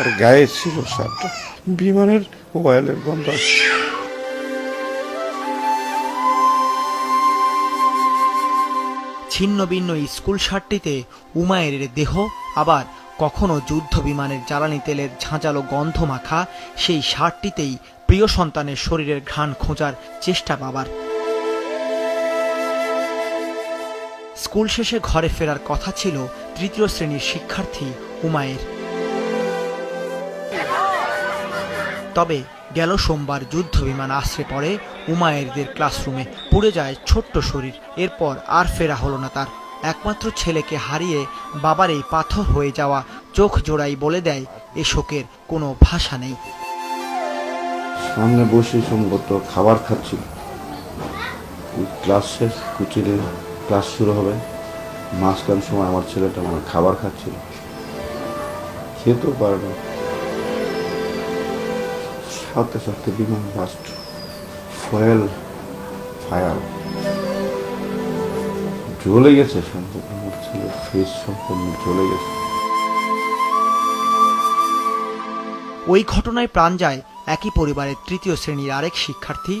আর গায়ে ছিল শার্টটা বিমানের অয়েলের গন্ধ। ছিন্ন ভিন্ন স্কুল শার্টটিতে উমায়ের দেহ, আবার কখনো যুদ্ধ বিমানের জ্বালানি তেলের ঝাঁঝালো গন্ধ মাখা, সেই শার্টটিতেই প্রিয় সন্তানের শরীরের ঘ্রাণ খোঁজার চেষ্টা বাবার। স্কুল শেষে ঘরে ফেরার কথা ছিল তৃতীয় শ্রেণির শিক্ষার্থী উমায়ের। তবে গেল সোমবার যুদ্ধ বিমান আশ্রে পড়ে উমায়েরদের ক্লাসরুমে। পুড়ে যায় ছোট্ট শরীর। এরপর আর ফেরা হলো না তার। একমাত্র ছেলেকে হারিয়ে বাবার এই পাথর হয়ে যাওয়া চোখ জোড়াই বলে দেয়, এ শোকের কোনো ভাষা নেই। সামনে বসে সম্ভবত খাবার খাচ্ছিল ক্লাস শেষ, কুচিরে ক্লাস শুরু হবে। মাঝখান সময় আমার ছেলেটা মানে খাবার খাচ্ছিল। খেতেও পারে না। সাথে সাথে বিমান বাস্ট ফয়েল ফায়ার জ্বলে গেছে সম্পূর্ণ ছেলের ফেস সম্পূর্ণ জ্বলে গেছে। ওই ঘটনায় প্রাণ যায় একই পরিবারের তৃতীয় শ্রেণির আরেক শিক্ষার্থী